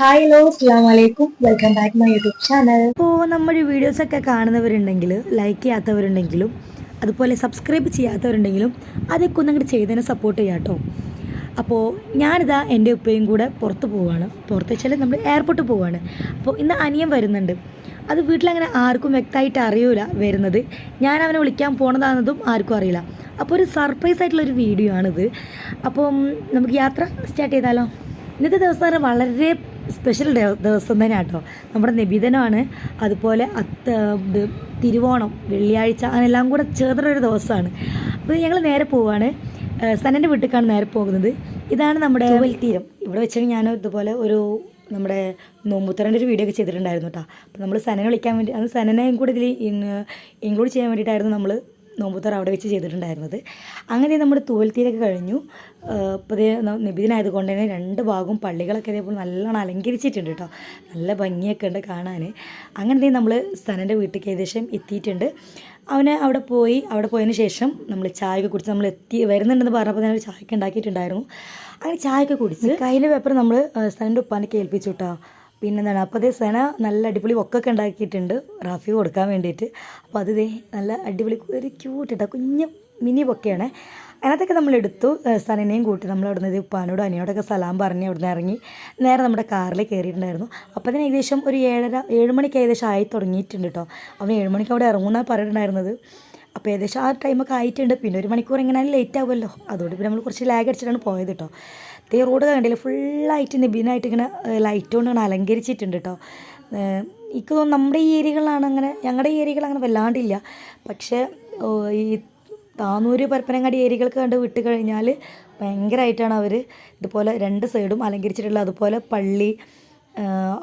Hi hello അസ്സാം വലൈക്കും welcome back my YouTube channel ഇപ്പോൾ നമ്മുടെ വീഡിയോസൊക്കെ കാണുന്നവരുണ്ടെങ്കിൽ ലൈക്ക് ചെയ്യാത്തവരുണ്ടെങ്കിലും അതുപോലെ സബ്സ്ക്രൈബ് ചെയ്യാത്തവരുണ്ടെങ്കിലും അതൊക്കെ ഒന്ന് അങ്ങോട്ട് ചെയ്തതിനെ സപ്പോർട്ട് ചെയ്യാം കേട്ടോ. അപ്പോൾ ഞാനിതാ എന്റെ ഉപ്പയും കൂടെ പുറത്ത് പോവുകയാണ് പുറത്ത് വെച്ചാൽ നമ്മൾ എയർപോർട്ടിൽ പോവുകയാണ് അപ്പോൾ ഇന്ന് അനിയൻ വരുന്നുണ്ട്. അത് വീട്ടിലങ്ങനെ ആർക്കും വ്യക്തമായിട്ട് അറിയൂല വരുന്നത്. ഞാൻ അവനെ വിളിക്കാൻ പോണതാണെന്നതും ആർക്കും അറിയില്ല. അപ്പോൾ ഒരു സർപ്രൈസ് ആയിട്ടുള്ളൊരു വീഡിയോ ആണിത്. അപ്പം നമുക്ക് യാത്ര സ്റ്റാർട്ട് ചെയ്താലോ? ഇന്നത്തെ ദിവസം വളരെ സ്പെഷ്യൽ ദിവസം തന്നെ കേട്ടോ നമ്മുടെ നിബിധനമാണ് അതുപോലെ അത്ത തിരുവോണം വെള്ളിയാഴ്ച അങ്ങനെല്ലാം കൂടെ ചേർന്നൊരു ദിവസമാണ്. അപ്പോൾ ഞങ്ങൾ നേരെ പോവാണ്. സനന്റെ വീട്ടിലേക്കാണ് നേരെ പോകുന്നത്. ഇതാണ് നമ്മുടെ തീരം. ഇവിടെ വെച്ചാൽ ഞാൻ ഇതുപോലെ ഒരു നമ്മുടെ നോമ്പുത്തറന്റെ ഒരു വീഡിയോ ഒക്കെ ചെയ്തിട്ടുണ്ടായിരുന്നു കേട്ടോ അപ്പോൾ നമ്മൾ സനനെ വിളിക്കാൻ വേണ്ടി അത് സനനെയും കൂടെ ഇതിൽ ഇൻക്ലൂഡ് ചെയ്യാൻ വേണ്ടിയിട്ടായിരുന്നു നമ്മൾ നോമ്പുത്തറ അവിടെ വെച്ച് ചെയ്തിട്ടുണ്ടായിരുന്നത്. അങ്ങനെ നമ്മുടെ തൂവൽത്തീരൊക്കെ കഴിഞ്ഞു. പുതിയ ഇതേ നിബിദിനായതുകൊണ്ട് തന്നെ രണ്ട് ഭാഗവും പള്ളികളൊക്കെ ഇതേപോലെ നല്ലോണം അലങ്കരിച്ചിട്ടുണ്ട് കേട്ടോ നല്ല ഭംഗിയൊക്കെ ഉണ്ട് കാണാൻ അങ്ങനെ നമ്മൾ സനന്റെ വീട്ടിലേക്ക് ഏകദേശം എത്തിയിട്ടുണ്ട്. അവന് അവിടെ പോയി അവിടെ പോയതിന് ശേഷം നമ്മൾ ചായയൊക്കെ കുടിച്ച് നമ്മൾ എത്തി വരുന്നുണ്ടെന്ന് പറഞ്ഞപ്പോൾ തന്നെ ഒരു ചായയൊക്കെ ഉണ്ടാക്കിയിട്ടുണ്ടായിരുന്നു. അങ്ങനെ ചായയൊക്കെ കുടിച്ച് കയ്യിലെ പേപ്പർ നമ്മൾ സനന്റെ ഉപ്പാനൊക്കെ ഏൽപ്പിച്ചു കേട്ടോ പിന്നെന്താണ് അപ്പോൾ അതേ സന നല്ല അടിപൊളി ഒക്കൊക്കെ ഉണ്ടാക്കിയിട്ടുണ്ട് റാഫി കൊടുക്കാൻ വേണ്ടിയിട്ട്. അപ്പോൾ അത് നല്ല അടിപൊളി ഒരു ക്യൂട്ട് ഇട്ടാ കുഞ്ഞ് മിനി ബൊക്കെയാണ് അതിനകത്തൊക്കെ നമ്മൾ എടുത്തു സനനെയും കൂട്ടി നമ്മൾ അവിടുന്ന് ഇത് ഉപ്പാനോടും അനിയോടൊക്കെ സലാം പറഞ്ഞ് അവിടുന്ന് ഇറങ്ങി. നേരെ നമ്മുടെ കാറിൽ കയറിയിട്ടുണ്ടായിരുന്നു. അപ്പോൾ അതിന് ഏകദേശം ഒരു ഏഴര ഏഴ് മണിക്ക് ഏകദേശം ആയി തുടങ്ങിയിട്ടുണ്ട് കേട്ടോ അവൻ ഏഴ് മണിക്ക് അവിടെ ഇറങ്ങുമെന്നാണ് പറഞ്ഞിട്ടുണ്ടായിരുന്നത്. അപ്പോൾ ഏകദേശം ആ ടൈമൊക്കെ ആയിട്ടുണ്ട്. പിന്നെ ഒരു മണിക്കൂർ എങ്ങനെ ലേറ്റ് ആവുമല്ലോ. അതുകൊണ്ട് പിന്നെ നമ്മൾ കുറച്ച് ലാഗ് അടിച്ചിട്ടാണ് പോയത് കേട്ടോ ഈ റോഡ് കണ്ടില്ല? ഫുള്ളായിട്ട് നിബിനായിട്ട് ഇങ്ങനെ ലൈറ്റ് കൊണ്ടാണ് അലങ്കരിച്ചിട്ടുണ്ട് കേട്ടോ എനിക്ക് തോന്നുന്നു നമ്മുടെ ഈ ഏരിയകളാണ് അങ്ങനെ ഞങ്ങളുടെ ഈ ഏരിയകൾ അങ്ങനെ വല്ലാണ്ടില്ല. പക്ഷേ ഈ താന്നൂര് പരപ്പനങ്ങാടി ഏരിയകൾക്ക് കണ്ട് വിട്ട് കഴിഞ്ഞാൽ ഭയങ്കരമായിട്ടാണ് അവർ ഇതുപോലെ രണ്ട് സൈഡും അലങ്കരിച്ചിട്ടുള്ളത്. അതുപോലെ പള്ളി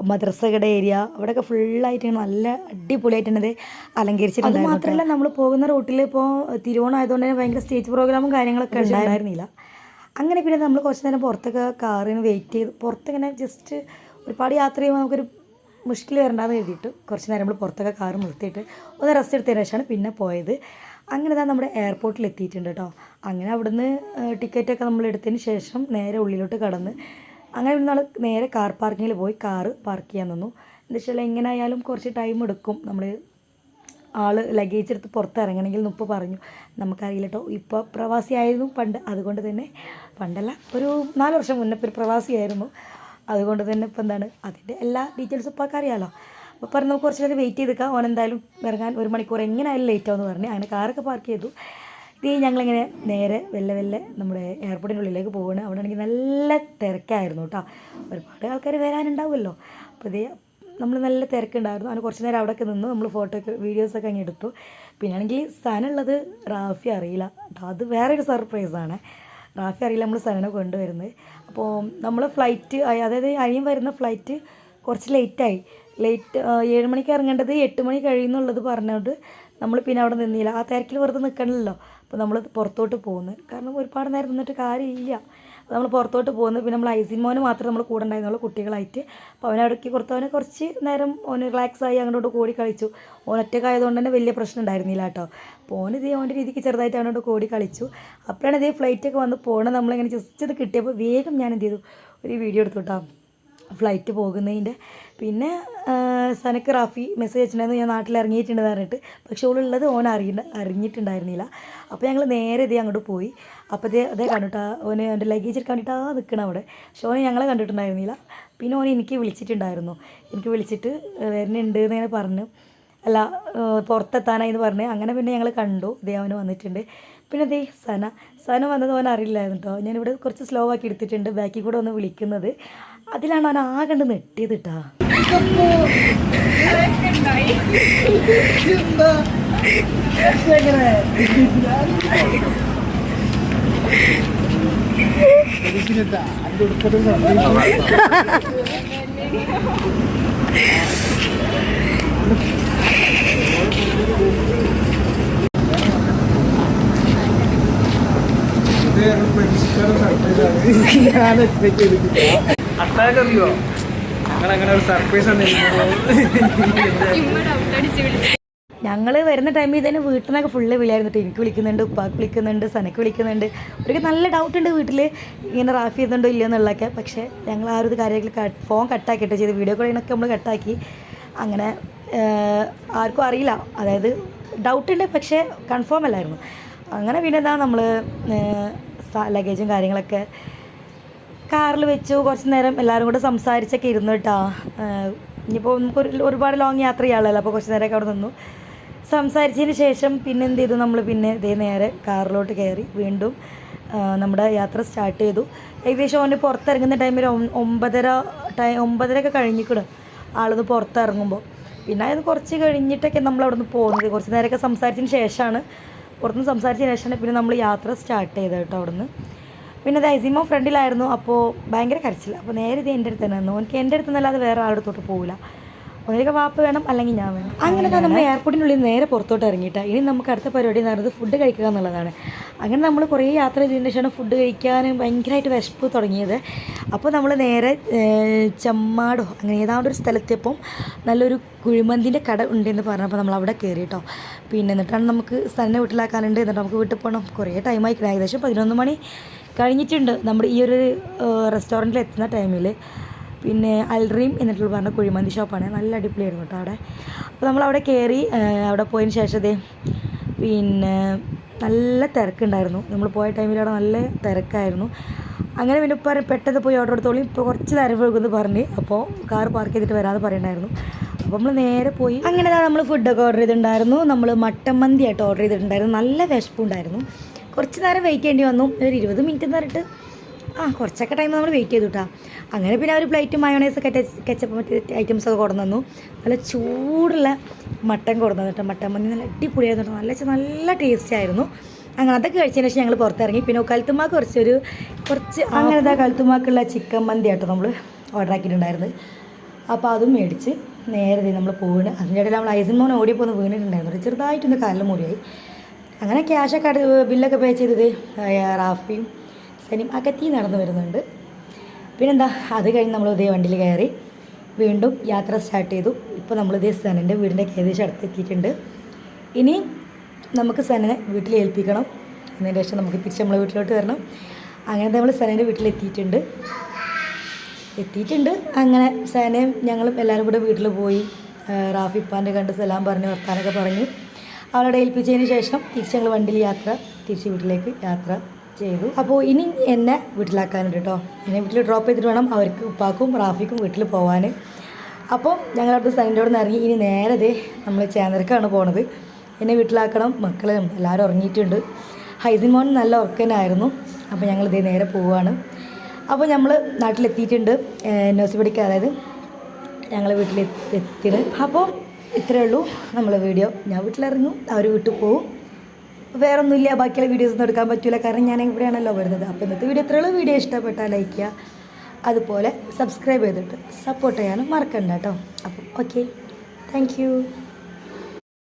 മദ്രസകളുടെ ഏരിയ അവിടെയൊക്കെ ഫുള്ളായിട്ട് നല്ല അടിപൊളിയായിട്ട് തന്നെ അലങ്കരിച്ചിട്ടുണ്ട് അത് മാത്രമല്ല നമ്മൾ പോകുന്ന റൂട്ടിൽ ഇപ്പോൾ തിരുവോണം ആയതുകൊണ്ട് തന്നെ ഭയങ്കര സ്റ്റേജ് പ്രോഗ്രാമും കാര്യങ്ങളൊക്കെ ഉണ്ടായിരുന്നില്ല. അങ്ങനെ പിന്നെ നമ്മൾ കുറച്ച് നേരം പുറത്തൊക്കെ കാറിന് വെയിറ്റ് ചെയ്ത് പുറത്തിങ്ങനെ ജസ്റ്റ് ഒരുപാട് യാത്ര ചെയ്യുമ്പോൾ നമുക്കൊരു മുഷ്കിൽ വരണ്ടെന്ന് എഴുതിയിട്ട് കുറച്ച് നേരം നമ്മൾ പുറത്തൊക്കെ കാറ് നിർത്തിയിട്ട് ഒന്ന് റെസ്റ്റ് എടുത്തതിന് ശേഷമാണ് പിന്നെ പോയത്. അങ്ങനെ തന്നെ നമ്മുടെ എയർപോർട്ടിൽ എത്തിയിട്ടുണ്ട് കേട്ടോ അങ്ങനെ അവിടുന്ന് ടിക്കറ്റൊക്കെ നമ്മൾ എടുത്തതിന് ശേഷം നേരെ ഉള്ളിലോട്ട് കടന്ന് അങ്ങനെ നമ്മൾ നേരെ കാർ പാർക്കിങ്ങിൽ പോയി കാറ് പാർക്ക് ചെയ്യാൻ നിന്നു. എന്താ വെച്ചാൽ എങ്ങനെ ആയാലും കുറച്ച് ടൈം എടുക്കും നമ്മൾ ആൾ ലഗേജ് എടുത്ത് പുറത്തിറങ്ങണമെങ്കിൽ മുപ്പ് പറഞ്ഞു. നമുക്കറിയില്ല കേട്ടോ ഇപ്പോൾ പ്രവാസിയായിരുന്നു പണ്ട്. അതുകൊണ്ട് തന്നെ പണ്ടല്ല ഒരു നാല് വർഷം മുന്നേ ഒരു പ്രവാസിയായിരുന്നു. അതുകൊണ്ട് തന്നെ ഇപ്പോൾ എന്താണ് അതിന്റെ എല്ലാ ഡീറ്റെയിൽസും ഇപ്പോൾ അറിയാമല്ലോ അപ്പോൾ പറഞ്ഞു നമുക്ക് കുറച്ച് നേരം വെയിറ്റ് ചെയ്തേക്കാം. ഓൻ എന്തായാലും ഇറങ്ങാൻ ഒരു മണിക്കൂർ എങ്ങനെയായാലും ലേറ്റ് ആവുമെന്ന് പറഞ്ഞു അങ്ങനെ കാറൊക്കെ പാർക്ക് ചെയ്തു. ഇത് ഞങ്ങളിങ്ങനെ നേരെ വെല്ലെ വെല്ലെ നമ്മുടെ എയർപോർട്ടിന്റെ ഉള്ളിലേക്ക് പോവുകയാണ് അവിടെ ആണെങ്കിൽ നല്ല തിരക്കായിരുന്നു കേട്ടോ. ഒരുപാട് ആൾക്കാർ വരാനുണ്ടാവുമല്ലോ. അപ്പോൾ ഇതേ നമ്മൾ നല്ല തിരക്കുണ്ടായിരുന്നു. അങ്ങനെ കുറച്ച് നേരം അവിടെയൊക്കെ നിന്ന്. നമ്മൾ ഫോട്ടോ ഒക്കെ വീഡിയോസൊക്കെ അങ്ങ് എടുത്തു. പിന്നെ ആണെങ്കിൽ സനുള്ളത് റാഫി അറിയില്ല. അത് വേറൊരു സർപ്രൈസാണ്. റാഫി അറിയില്ല നമ്മൾ സനനെ കൊണ്ടുവരുന്നത്. അപ്പോൾ നമ്മൾ ഫ്ലൈറ്റ് അതായത് അഴിയും വരുന്ന ഫ്ലൈറ്റ് കുറച്ച് ലേറ്റായി ലേറ്റ് ഏഴ് മണിക്ക് ഇറങ്ങേണ്ടത് എട്ട് മണി കഴിയുന്നുള്ളത് പറഞ്ഞുകൊണ്ട് നമ്മൾ പിന്നെ അവിടെ നിന്നില്ല. ആ തിരക്കിൽ വെറുതെ നിൽക്കണമല്ലോ അപ്പോൾ നമ്മൾ പുറത്തോട്ട് പോകുന്നു കാരണം ഒരുപാട് നേരം നിന്നിട്ട് കാര്യമില്ല. അപ്പോൾ നമ്മൾ പുറത്തോട്ട് പോകുന്നത് പിന്നെ നമ്മൾ ഐസിൻ മോന് മാത്രമേ നമ്മൾ കൂടെ ഉണ്ടായിരുന്നുള്ളൂ കുട്ടികളായിട്ട്. അപ്പോൾ അവനെ അവിടേക്ക് കൊടുത്തവനെ കുറച്ച് നേരം ഓന് റിലാക്സ് ആയി അങ്ങോട്ട് കൂടി കളിച്ചു. ഓൻ ഒറ്റക്കായതുകൊണ്ട് തന്നെ വലിയ പ്രശ്നം ഉണ്ടായിരുന്നില്ല കേട്ടോ. അപ്പോൾ ഓൻ ഇതേ ഓന്റെ രീതിക്ക് ചെറുതായിട്ട് അവനോട് കൂടി കളിച്ചു. അപ്പോഴാണ് ഇതേ ഫ്ലൈറ്റൊക്കെ വന്ന് പോകണം നമ്മളിങ്ങനെ ജസ്റ്റ് ഇത് കിട്ടിയപ്പോൾ വേഗം ഞാൻ എന്ത് ചെയ്തു? ഒരു വീഡിയോ എടുത്തു കേട്ടോ. ഫ്ലൈറ്റ് പോകുന്നതിന്റെ. പിന്നെ സനക്ക് റാഫി മെസ്സേജ് അയച്ചിട്ടുണ്ടായിരുന്നു ഞാൻ നാട്ടിൽ ഇറങ്ങിയിട്ടുണ്ട് പറഞ്ഞിട്ട്. പക്ഷേ ഉള്ളത് ഓൻ അറിയ അറിഞ്ഞിട്ടുണ്ടായിരുന്നില്ല. അപ്പോൾ ഞങ്ങൾ നേരെ ഇതേ അങ്ങോട്ട് പോയി. അപ്പോൾ ഇതേ അതേ കണ്ടിട്ടാ ഓന് എന്റെ ലഗേജ് വേണ്ടിയിട്ടാ നിൽക്കണം അവിടെ. പക്ഷേ ഓന് ഞങ്ങളെ കണ്ടിട്ടുണ്ടായിരുന്നില്ല. പിന്നെ ഓനെ എനിക്ക് വിളിച്ചിട്ടുണ്ടായിരുന്നു. എനിക്ക് വിളിച്ചിട്ട് വരുന്നുണ്ട് എന്നിങ്ങനെ പറഞ്ഞു. അല്ല പുറത്തെത്താനായി എന്ന് പറഞ്ഞ്. അങ്ങനെ പിന്നെ ഞങ്ങൾ കണ്ടു. ഇതേ അവന് വന്നിട്ടുണ്ട്. പിന്നെ ദേ സന. സന വന്നത് അവൻ അറിയില്ലായിരുന്നു കേട്ടോ ഞാനിവിടെ കുറച്ച് സ്ലോ ആക്കി എടുത്തിട്ടുണ്ട്. ബാക്കിൽ കൂടെ ഒന്ന് വിളിക്കുന്നത്. അതിലാണ് അവൻ ആകെ കണ്ട് നെട്ടിയത് ഇട്ടാ Thank എക്സ്പെക്ട് ഒരു ഞങ്ങൾ വരുന്ന ടൈമിൽ തന്നെ വീട്ടിൽ നിന്നൊക്കെ ഫുള്ള് വിളിയായിരുന്നു. എനിക്ക് വിളിക്കുന്നുണ്ട് ഉപ്പാക്ക് വിളിക്കുന്നുണ്ട് സനക്ക് വിളിക്കുന്നുണ്ട്. അവർക്ക് നല്ല ഡൗട്ട് ഉണ്ട് വീട്ടിൽ ഇങ്ങനെ റാഫ് ചെയ്യുന്നുണ്ടോ ഇല്ലയോ എന്നുള്ളതൊക്കെ. പക്ഷേ ഞങ്ങൾ ആ ഒരു കാര്യത്തിൽ ഫോൺ കട്ടാക്കിയിട്ട് ചെയ്ത് വീഡിയോ കോളിനൊക്കെ നമ്മൾ കട്ടാക്കി അങ്ങനെ ആർക്കും അറിയില്ല. അതായത് ഡൗട്ട് ഉണ്ട് പക്ഷേ കൺഫേം അല്ലായിരുന്നു. അങ്ങനെ പിന്നെ എന്താ നമ്മൾ ലഗേജും കാര്യങ്ങളൊക്കെ കാറിൽ വെച്ചു. കുറച്ച് നേരം എല്ലാവരും കൂടെ സംസാരിച്ചൊക്കെ ഇരുന്നു കേട്ടോ ഇനിയിപ്പോൾ നമുക്കൊരു ഒരുപാട് ലോങ് യാത്ര ചെയ്യാനുള്ളല്ലോ അപ്പോൾ കുറച്ച് നേരമൊക്കെ അവിടെ നിന്നു. സംസാരിച്ചതിന് ശേഷം പിന്നെ എന്ത് ചെയ്തു? നമ്മൾ പിന്നെ ഇതേ നേരെ കാറിലോട്ട് കയറി വീണ്ടും നമ്മുടെ യാത്ര സ്റ്റാർട്ട് ചെയ്തു. ഏകദേശം അവന് പുറത്തിറങ്ങുന്ന ടൈമിൽ ഒമ്പതര ടൈം ഒമ്പതരയൊക്കെ കഴിഞ്ഞിക്കണം ആളൊന്ന് പുറത്തിറങ്ങുമ്പോൾ പിന്നെ അത് കുറച്ച് കഴിഞ്ഞിട്ടൊക്കെ നമ്മൾ അവിടെ നിന്ന് പോകുന്നത് കുറച്ച് നേരമൊക്കെ സംസാരിച്ചതിന് ശേഷമാണ് പുറത്തുനിന്ന് സംസാരിച്ചതിന് ശേഷമാണ് പിന്നെ നമ്മൾ യാത്ര സ്റ്റാർട്ട് ചെയ്തത് കേട്ടോ അവിടുന്ന്. പിന്നെ അത് ഐസിമോ ഫ്രണ്ടിലായിരുന്നു അപ്പോൾ ഭയങ്കര കരച്ചില്ല അപ്പോൾ നേരെ ഇത് എന്റെ അടുത്ത് തന്നെ നിന്നു. എനിക്ക് എന്റെ അടുത്ത് നിന്നല്ലാതെ വേറെ ആളുടെ അടുത്തോട്ട് പോകില്ല ഒന്നിലേക്ക് വാപ്പ് വേണം അല്ലെങ്കിൽ ഞാൻ വേണം. അങ്ങനെ തന്നെ നമ്മൾ എയർപോർട്ടിനുള്ളിൽ നേരെ പുറത്തോട്ട് ഇറങ്ങിയിട്ട്. ഇനി നമുക്ക് അടുത്ത പരിപാടി എന്ന് പറയുന്നത് ഫുഡ് കഴിക്കുക എന്നുള്ളതാണ്. അങ്ങനെ നമ്മൾ കുറേ യാത്ര ചെയ്തതിന് ശേഷമാണ് ഫുഡ് കഴിക്കാൻ ഭയങ്കരമായിട്ട് വിശപ്പ് തുടങ്ങിയത്. അപ്പോൾ നമ്മൾ നേരെ ചെമ്മാടോ അങ്ങനെ ഏതാണ്ട് ഒരു സ്ഥലത്തെപ്പം നല്ലൊരു കുഴിമന്തിന്റെ കട ഉണ്ടെന്ന് പറഞ്ഞപ്പോൾ നമ്മൾ അവിടെ കയറി കേട്ടോ. പിന്നെ എന്നിട്ടാണ് നമുക്ക് സ്ഥലം വീട്ടിലാക്കാനുണ്ട്. എന്നിട്ട് നമുക്ക് വീട്ടിൽ പോകണം കുറേ ടൈം ആയിക്കണം. ഏകദേശം പതിനൊന്ന് മണി കഴിഞ്ഞിട്ടുണ്ട് നമ്മുടെ ഈ ഒരു റെസ്റ്റോറന്റിൽ എത്തുന്ന ടൈമിൽ പിന്നെ അൽറീം എന്നിട്ടുള്ള പറഞ്ഞ കുഴിമന്തി ഷോപ്പാണ് നല്ല അടിപൊളിയായിരുന്നു കേട്ടോ അവിടെ. അപ്പോൾ നമ്മൾ അവിടെ കയറി അവിടെ പോയതിന് ശേഷം ദേ പിന്നെ നല്ല തിരക്കുണ്ടായിരുന്നു. നമ്മൾ പോയ ടൈമിൽ അവിടെ നല്ല തിരക്കായിരുന്നു. അങ്ങനെ പിന്നെ ഇപ്പം പെട്ടെന്ന് പോയി ഓർഡർ എടുത്തോളി. ഇപ്പോൾ കുറച്ച് നേരം വൈകുമെന്ന് പറഞ്ഞ്. അപ്പോൾ കാർ പാർക്ക് ചെയ്തിട്ട് വരാമെന്ന് പറയണ്ടായിരുന്നു അപ്പോൾ നമ്മൾ നേരെ പോയി. അങ്ങനെ നമ്മൾ ഫുഡൊക്കെ ഓർഡർ ചെയ്തിട്ടുണ്ടായിരുന്നു. നമ്മൾ മട്ടൻ മന്തി ആയിട്ട് ഓർഡർ ചെയ്തിട്ടുണ്ടായിരുന്നു. നല്ല വിശപ്പുണ്ടായിരുന്നു. കുറച്ച് നേരം വെയിറ്റ് ചെയ്യേണ്ടി വന്നു. ഒരു ഇരുപത് മിനിറ്റ് പറഞ്ഞിട്ട്. ആ കുറച്ചൊക്കെ ടൈം നമ്മൾ വെയിറ്റ് ചെയ്തു കേട്ടോ അങ്ങനെ പിന്നെ അവർ പ്ലേറ്റും മയോണൈസ് ഒക്കെ കെച്ചപ്പ് മറ്റേ ഐറ്റംസ് ഒക്കെ കൊണ്ടു തന്നു. നല്ല ചൂടുള്ള മട്ടൻ കൊണ്ടു തന്നു കേട്ടോ മട്ടൻ മന്തി നല്ല അടിപൊളിയായിരുന്നു നല്ല നല്ല ടേസ്റ്റ് ആയിരുന്നു. അങ്ങനെ അതൊക്കെ കഴിച്ചതിന് ശേഷം ഞങ്ങൾ പുറത്തിറങ്ങി. പിന്നെ കൽത്തുമാക്ക് കുറച്ചൊരു കുറച്ച് അങ്ങനത്തെ കൽത്തുമാക്കുള്ള ചിക്കൻ മന്തി ആട്ടോ നമ്മൾ ഓർഡർ ആക്കിയിട്ടുണ്ടായിരുന്നത്. അപ്പോൾ അതും മേടിച്ച് നേരെ ദേ നമ്മൾ പോവുകയാണ് അതിന്റെ ഇടയിൽ നമ്മൾ ഐസിൻ മോൻ ഓടിയപ്പോൾ ഒന്ന് വീണിട്ടുണ്ടായിരുന്നു ചെറുതായിട്ടൊന്ന് കാലിൽ മുറിയായി. അങ്ങനെ ക്യാഷൊക്കെ ബില്ലൊക്കെ പേ ചെയ്തത് റാഫിയും സനിയും അകത്തി നടന്നു വരുന്നുണ്ട്. പിന്നെന്താ അത് കഴിഞ്ഞ് നമ്മൾ ഇതേ വണ്ടിയിൽ കയറി വീണ്ടും യാത്ര സ്റ്റാർട്ട് ചെയ്തു. ഇപ്പോൾ നമ്മൾ ഇതേ സനന്റെ വീടിന്റെ ഏകദേശം അടുത്തെത്തിയിട്ടുണ്ട്. ഇനി നമുക്ക് സനനെ വീട്ടിൽ ഏൽപ്പിക്കണം. അതിന് ശേഷം നമുക്ക് തിരിച്ച് നമ്മളെ വീട്ടിലോട്ട് വരണം. അങ്ങനെ നമ്മൾ സനന്റെ വീട്ടിലെത്തിയിട്ടുണ്ട് എത്തിയിട്ടുണ്ട്. അങ്ങനെ സനയും ഞങ്ങളും എല്ലാവരും കൂടെ വീട്ടിൽ പോയി. റാഫി ഇപ്പാന്റെ കണ്ട് സലാം പറഞ്ഞ് വർത്താനൊക്കെ പറഞ്ഞു. അവളോട് ഏൽപ്പിച്ചതിന് ശേഷം തിരിച്ച് ഞങ്ങൾ വണ്ടിയിൽ യാത്ര തിരിച്ച് വീട്ടിലേക്ക് യാത്ര. ചെയ്തു. അപ്പോൾ ഇനി എന്നെ വീട്ടിലാക്കാനുണ്ട് കേട്ടോ എന്നെ വീട്ടിൽ ഡ്രോപ്പ് ചെയ്തിട്ട് വേണം അവർക്ക് ഉപ്പാക്കും റാഫിക്കും വീട്ടിൽ പോകാൻ അപ്പോൾ ഞങ്ങളവിടുത്തെ സൈന്റെ അവിടെ നിന്ന് ഇറങ്ങി ഇനി നേരെ ദേ നമ്മൾ ചേന്നരക്കാണ് പോണത്. എന്നെ വീട്ടിലാക്കണം മക്കളും എല്ലാവരും ഉറങ്ങിയിട്ടുണ്ട്. ഹൈസിൻ മോൻ നല്ല ഉറക്കനായിരുന്നു. അപ്പോൾ ഞങ്ങൾ ഇതേ നേരെ പോവുകയാണ് അപ്പോൾ നമ്മൾ നാട്ടിലെത്തിയിട്ടുണ്ട് നഴ്സ് പഠിക്കുക അതായത് ഞങ്ങൾ വീട്ടിലെത്തിയത് അപ്പോൾ ഇത്രയേ ഉള്ളൂ നമ്മളെ വീഡിയോ. ഞാൻ വീട്ടിലിറങ്ങും അവർ വീട്ടിൽ പോവും. വേറെ ഒന്നുമില്ല ബാക്കിയുള്ള വീഡിയോസ് ഒന്നും എടുക്കാൻ പറ്റില്ല കാരണം ഞാൻ ഇവിടെയാണല്ലോ വരുന്നത്. അപ്പോൾ ഇന്നത്തെ വീഡിയോ എത്രയുള്ള വീഡിയോ ഇഷ്ടപ്പെട്ടാൽ ലൈക്ക് ചെയ്യുക. അതുപോലെ സബ്സ്ക്രൈബ് ചെയ്തിട്ട് സപ്പോർട്ട് ചെയ്യാനും മറക്കണ്ട കേട്ടോ. അപ്പം ഓക്കെ താങ്ക്